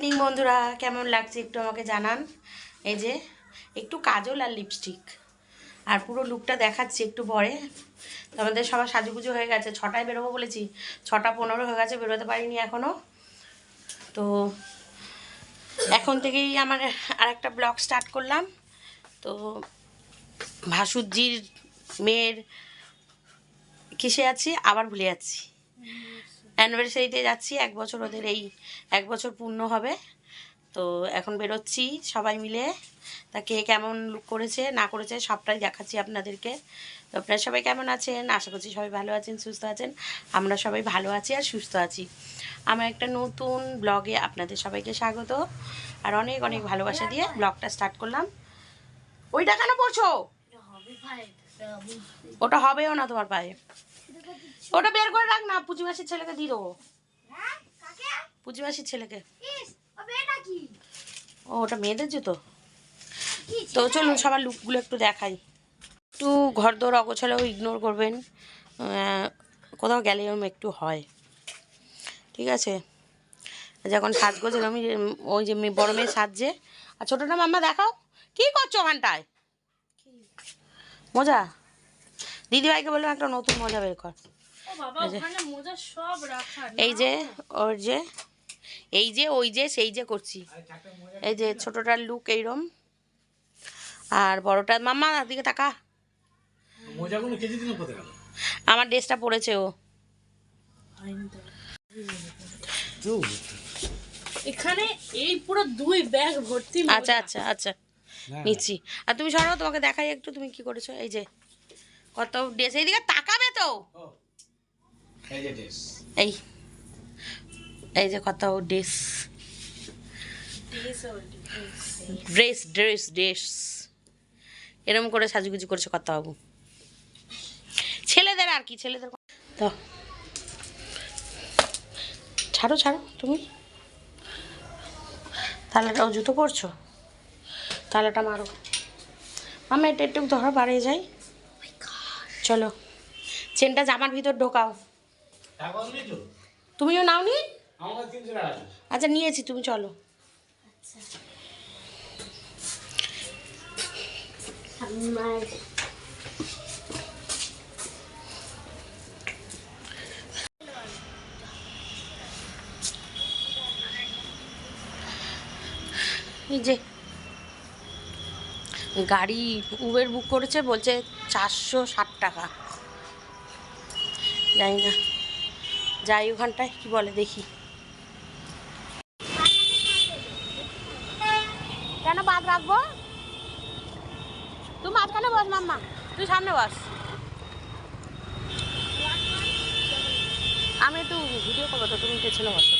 Evening বন্ধুরা। কেমন লাগছে একটু আমাকে জানান। এই যে, একটু কাজল আর লিপস্টিক আর পুরো লুকটা দেখাচ্ছি একটু পরে। আমাদের সবার সাজুগুজু হয়ে গেছে। ছটায় বেরোবো বলেছি। ছটা পনেরো হয়ে গেছে, বেরোতে পারিনি এখনও তো, এখন থেকেই আমার আর একটা ব্লগ স্টার্ট করলাম। তো, ভাসুরজির মেয়ের কিসে আছি? আবার ভুলে যাচ্ছি। অ্যানিভার্সারিতে যাচ্ছি এক বছর ওদের এই এক বছর পূর্ণ হবে। তো এখন বেরোচ্ছি সবাই মিলে। তা কে কেমন লুক করেছে না করেছে সবটাই দেখাচ্ছি আপনাদেরকে। তো আপনারা সবাই কেমন আছেন? আশা করছি সবাই ভালো আছেন সুস্থ আছেন। আমরা সবাই ভালো আছি আর সুস্থ আছি। আমার একটা নতুন ব্লগে আপনাদের সবাইকে স্বাগত। আর অনেক অনেক ভালোবাসা দিয়ে ব্লগটা স্টার্ট করলাম। ওইটা কেন পড়ছো? ওটা হবেও না তোমার পায়ে। ওটা বের করে রাখ না পুচি মাসির ছেলেকে দিয়ে দেবো। পুচি মাসির ছেলেকে। ও ওটা মেয়েদের জুতো? তো চলুন সবার লুকগুলো একটু দেখাই। একটু ঘর দৌড় অগোছালেও ইগনোর করবেন। কোথাও গেলে এরকম একটু হয়। ঠিক আছে? যখন সাজগোজ এরকম ওই যে বড় মেয়ে সাজছে। আর ছোটোটা মাম্মা দেখাও। কি করছ ওখানটায়? মজা? দিদিভাইকে বললাম একটা নতুন মজা বের কর। ও বাবা ওখানে মোজা সব রাখা এই যে ওর যে এই যে ওই যে সেই যে করছি। এই যে ছোটটার লুক এইরম। আর বড়টার মাম্মা দিকে গেল? আমার ড্রেসটা পড়েছে ও। এখানে এই পুরো দুই ব্যাগ ভর্তি আচ্ছা আচ্ছা আচ্ছা। নিচ্ছি। আর তুমি সরাও তোমাকে দেখাই একটু তুমি কি করেছ? এই যে কত ড্রেস? এইদিকে তাকাবে তো। এই ড্রেস। এই এই যে কত ড্রেস। ড্রেস ড্রেস ড্রেস এরম করে সাজুগুজু করেছে কত বাবু ছেলেদের আর কি ছেলেদের তো। ছাড়ো ছাড়ো তুমি। তালাটা ও জুতো পরছো? তালাটা মারো। আমি এটা একটু ধরো বাড়িয়ে যাই। চলো। চেনটা জামার ভিতর ঢোকাও। তুমিও নাওনি? আচ্ছা নিয়েছি তুমি চলো। এই যে গাড়ি উবের বুক করেছে, বলছে চারশো ষাট টাকা। জানি না। যাই ওখানটায়, কি বলে দেখি। কেন বাদ রাখব? তুই মাঝখানে বস, মাম্মা। তুই সামনে বস। আমি একটু ভিডিও করব তো, তুমি পেছনে বসো।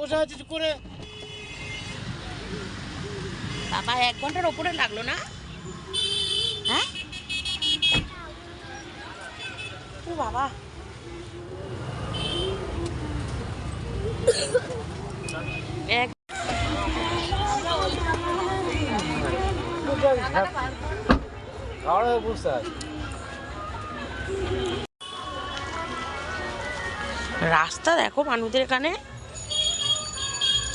বসে আছিস করে? বাবা এক ঘণ্টার ওপরে লাগল না? হ্যাঁ? ও বাবা। এক রাস্তা দেখো মানুষদের এখানে।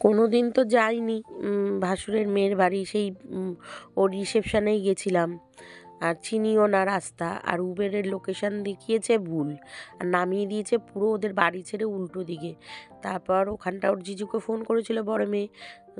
কোনো দিন তো যাইনি। ভাসুরের মেয়ের বাড়ি সেই ওর রিসেপশানেই গেছিলাম। আর চিনিও না রাস্তা। আর উবেরের লোকেশান দেখিয়েছে ভুল। আর নামিয়ে দিয়েছে পুরো ওদের বাড়ি ছেড়ে উল্টো দিকে। তারপর ওখানটা ওর জিজুকে ফোন করেছিল, বড় মেয়ে,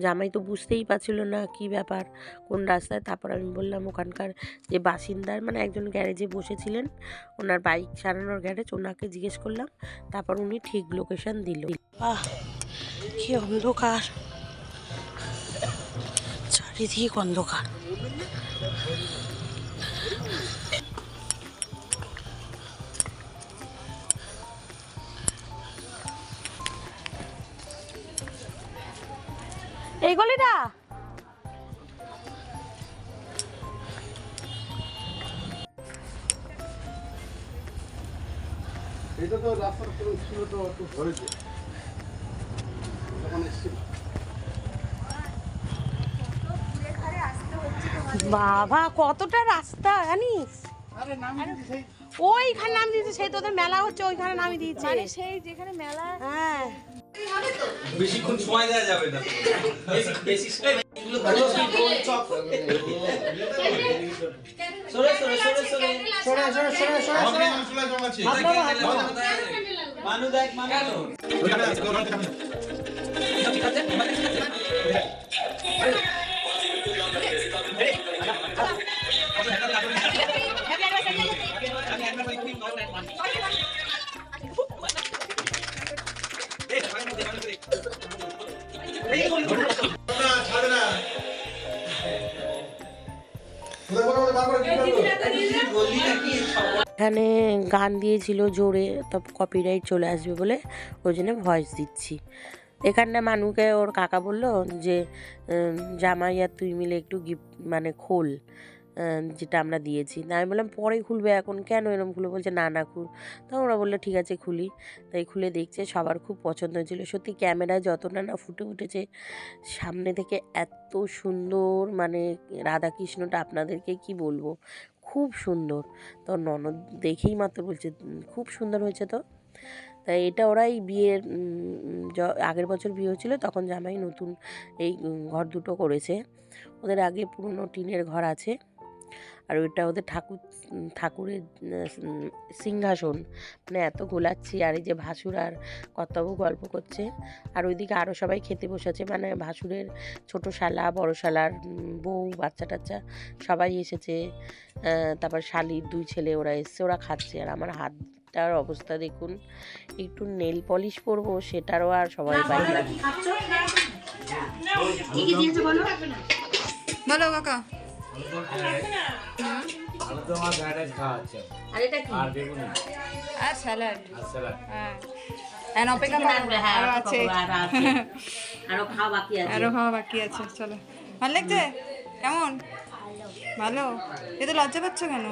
জামাই তো বুঝতেই পারছিল না কি ব্যাপার, কোন রাস্তায়? তারপর আমি বললাম, ওখানকার যে বাসিন্দার মানে একজন গ্যারেজে বসেছিলেন, ওনার বাইক সারানোর গ্যারেজ, ওনাকে জিজ্ঞেস করলাম। তারপর উনি ঠিক লোকেশান দিল। আহ কি অন্ধকার। চারিদিক অন্ধকার। এই গলিটা? এটা তো রাস্তার পুরো ছিল তো একটু ধরেছে। বাবা কতটা রাস্তা জানিস? ওইখানে নাম দিয়েছে সেই তোদের মেলা হচ্ছে ওইখানে নামই দিয়েছে। সেই যেখানে মেলা। হ্যাঁ। বেশিক্ষণ সময় দেওয়া যাবে না। বেশি সময় সরে সরে সরে সরে। মানু দেখ মানু এখানে গান দিয়েছিল জোরে তো কপিরাইট চলে আসবে বলে ওই জন্য ভয়েস দিচ্ছি। এখানটা মানুকে ওর কাকা বলল যে জামাই আর তুই মিলে একটু গিফট মানে খোল যেটা আমরা দিয়েছি। তা আমি বললাম, পরে খুলবে এখন? কেন এরকম খুলে? বলছে, না না, খুল। তো ওরা বলল, ঠিক আছে, খুলি। তাই খুলে দেখছে, সবার খুব পছন্দ হয়েছিল। সত্যি ক্যামেরায় যতটা না ফুটে উঠেছে, সামনে থেকে এত সুন্দর মানে রাধাকৃষ্ণটা আপনাদেরকে কি বলব, খুব সুন্দর। তো ননদ দেখেই মাত্র বলছে খুব সুন্দর হয়েছে তো? তাই এটা ওরাই বিয়ের আগের বছর বিয়ে হয়েছিল, তখন জামাই নতুন এই ঘর দুটো করেছে। ওদের আগে পুরনো টিনের ঘর আছে। আর ওইটা ওদের ঠাকুর ঠাকুরের সিংহাসন। মানে এত গোলাচ্ছি আর এই যে ভাসুর আর কর্তাবু গল্প করছে। আর ওইদিকে আরও সবাই খেতে বসেছে। মানে ভাসুরের ছোট শালা, বড় শালার বউ, বাচ্চা টাচ্চা সবাই এসেছে। তারপর শালির দুই ছেলে ওরা এসছে, ওরা খাচ্ছে। আর আমার হাতটার অবস্থা দেখুন। একটু নেল পলিশ করব সেটারও আর সবাই পাই না। বলো? কাকা আর এটা কি? আর স্যালাড। হ্যাঁ। অপেক্ষা করো হ্যাঁ, আরও আছে। আরও খাওয়া বাকি আছে। আরও খাওয়া বাকি আছে চলো। ভালো লাগছে? কেমন? ভালো। এ তো লজ্জা পাচ্ছ কেন?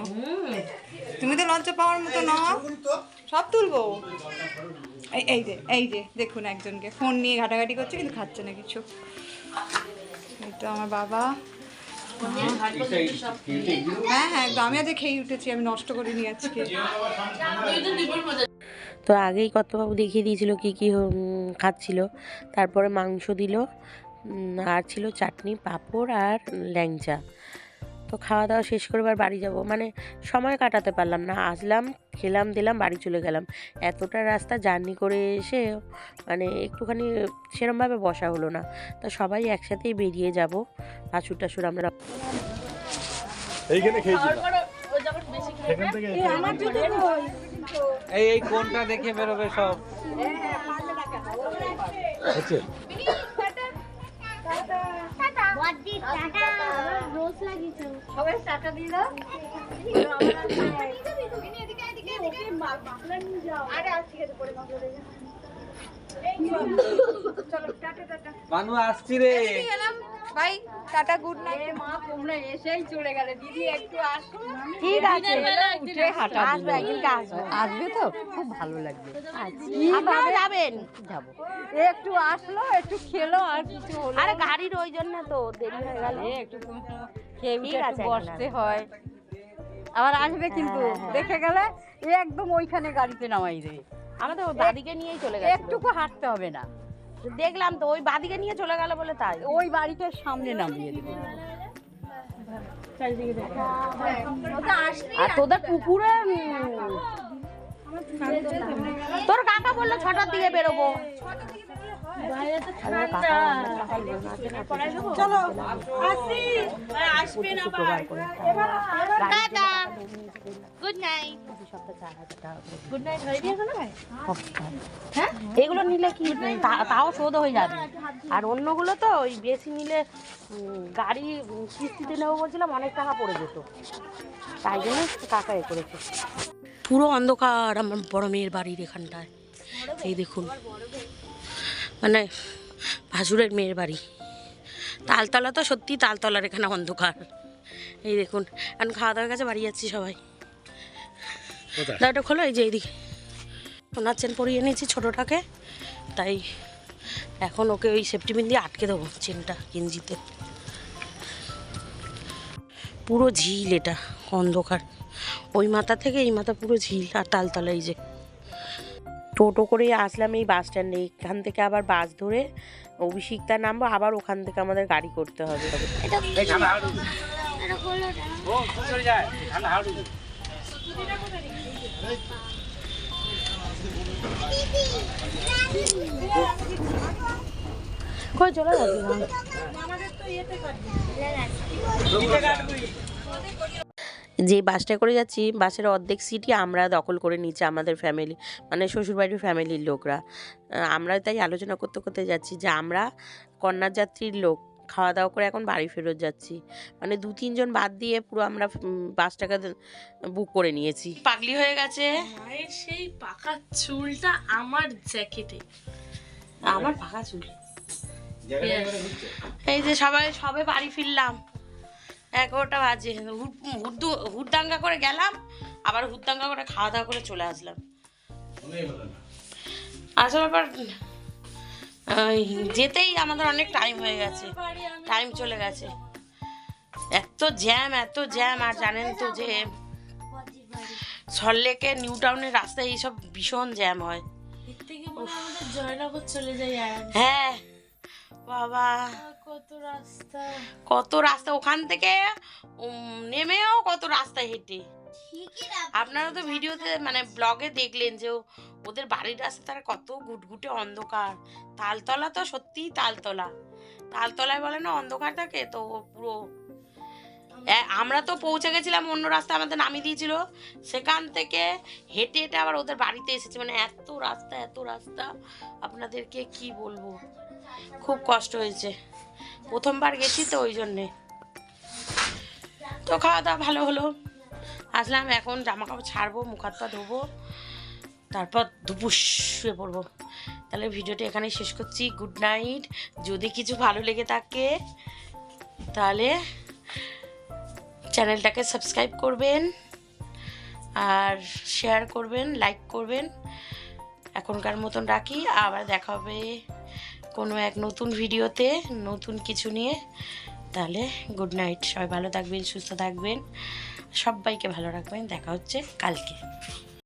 তুমি তো লজ্জা পাওয়ার মতো নও। সব তুলবো। এই এই যে এই যে দেখুন একজনকে। ফোন নিয়ে ঘাটাঘাটি করছে কিন্তু খাচ্ছে না কিছু। এই তো আমার বাবা। হ্যাঁ হ্যাঁ আমি আজকে খেয়ে উঠেছি আমি নষ্ট করে করিনি আজকে। তো আগেই কর্তবাবু দেখিয়ে দিয়েছিল কী কী খাচ্ছিল। তারপরে মাংস দিল আর ছিল চাটনি পাঁপড় আর ল্যাংচা। তো খাওয়া দাওয়া শেষ করে এবার বাড়ি যাব। মানে সময় কাটাতে পারলাম না। আসলাম খেলাম দিলাম বাড়ি চলে গেলাম। এতটা রাস্তা জার্নি করে এসে মানে একটুখানি সেরমভাবে বসা হলো না। তো সবাই একসাথেই বেরিয়ে যাব। পাঁচুর টাসুর আমরা এইখানে এই এই কোনটা দেখে বেরোবে সব? হচ্ছে সবাই টাকা মানু আসছি রে। Bye tata good night. মা তোমরা এসেই চলে গেলে। দিদি একটু আসো। ঠিক আছে উঠে হাঁটা আসবে একদিনকে আসব। আসবে তো? খুব ভালো লাগবে। আপনারা যাবেন? যাব। একটু আসলো একটু খেলো আর কিছু হলো আরে গাড়ির ওই জন্য তো দেরি হয়ে গেল। একটু ঠিক আছে, বসতে হয়। আবার আসবে কিন্তু দেখে গেলে এ একদম ওইখানে গাড়িতে নামাই দেবে আমাদের ওই বাদিকে নিয়েই চলে গেছে একটুকু হাঁটতে হবে না। দেখলাম তো ওই বাদিকে নিয়ে চলে গেল বলে তাই। ওই বাড়িটার সামনে নামিয়ে দেবে। আর তোদের পুকুরে তোর কাকা বলল ছটার দিকে বেরোবো। হয়ে এগুলো নিলে কি তাও শোধ হয়ে যাবে আর অন্যগুলো তো ওই বেশি নিলে গাড়ি কিস্তিতে নেব বলছিলাম অনেক টাকা পড়ে যেত তাই জন্য কাকা এ করেছে পুরো অন্ধকার আমার বড় মেয়ের বাড়ির এখানটায়। এই দেখুন। মানে ভাসুরের মেয়ের বাড়ি। তালতলা তো সত্যি তালতলার এখানে অন্ধকার। এই দেখুন এখন খাওয়া দাওয়ার কাছে বাড়ি যাচ্ছি সবাই। দাওটা খোলো এই যে এইদিকে। ওনার চেন পরিয়ে নিয়েছি ছোটোটাকে তাই এখন ওকে ওই সেফটি পিন দিয়ে আটকে দেবো চেনটা গেঞ্জিতে। পুরো ঝিল এটা অন্ধকার। ওই মাথা থেকে এই মাথা পুরো ঝিল আর তালতলা এই যে। টোটো করে আসলাম এই বাস স্ট্যান্ডে এখান থেকে আবার বাস ধরে অভিষিক্তা নামবো আবার ওখান থেকে আমাদের গাড়ি করতে হবে। কই চলে যাবি যে বাসটায় করে যাচ্ছি বাসের অর্ধেক সিটই আমরা দখল করে নিচ্ছি আমাদের ফ্যামিলি মানে শ্বশুরবাড়ির ফ্যামিলির লোকরা। আমরা তাই আলোচনা করতে করতে যাচ্ছি যে আমরা কন্যার যাত্রীর লোক খাওয়া দাওয়া করে এখন বাড়ি ফেরত যাচ্ছি। মানে দু তিনজন বাদ দিয়ে পুরো আমরা বাসটাকে বুক করে নিয়েছি। পাগলি হয়ে গেছে। মায়ের সেই পাকা চুলটা আমার জ্যাকেটে আমার পাকা চুল। এই যে সবাই সবে বাড়ি ফিরলাম। এগারোটা বাজে। হুড্দু- হুডদাঙ্গা করে গেলাম আবার হুডদাঙ্গা করে খাওয়া দাওয়া করে চলে আসলাম। আসার পর যেতেই আমাদের অনেক টাইম হয়ে গেছে। টাইম চলে গেছে। এত জ্যাম এত জ্যাম আর জানেন তো যে সল্লেকে নিউ টাউনের রাস্তায় এইসব ভীষণ জ্যাম হয়। হয়। বাবা। কত রাস্তা। কত রাস্তা ওখান থেকে নেমেও কত রাস্তা হেঁটে। আপনারা তো ভিডিওতে মানে ব্লগে দেখলেন যে ওদের বাড়ির রাস্তা তার কত ঘুটঘুটে অন্ধকার। তালতলা তো সত্যিই তালতলা। তালতলায় বলে না অন্ধকার থাকে তো পুরো আমরা তো পৌঁছে গেছিলাম অন্য রাস্তা আমাদের নামিয়ে দিয়েছিল। সেখান থেকে হেঁটে হেঁটে আবার ওদের বাড়িতে এসেছি। মানে এত রাস্তা এত রাস্তা। আপনাদেরকে কি বলব? খুব কষ্ট হয়েছে। প্রথমবার গেছি তো ওই জন্যে। তো খাওয়া দাওয়া ভালো হলো। আসলাম, এখন জামা কাপড় ছাড়বো, মুখ হাত পা ধোবো। তারপর দুপুস শুয়ে পড়ব। তাহলে ভিডিওটা এখানে শেষ করছি। Good night. যদি কিছু ভালো লেগে থাকে, তাহলে চ্যানেলটাকে সাবস্ক্রাইব করবেন আর শেয়ার করবেন, লাইক করবেন। এখনকার মতন রাখি। আবার দেখা হবে। কোনো এক নতুন ভিডিওতে নতুন কিছু নিয়ে, তাহলে গুড নাইট সবাই ভালো থাকবেন, সুস্থ থাকবেন। সবাইকে ভালো রাখবেন। দেখা হচ্ছে কালকে।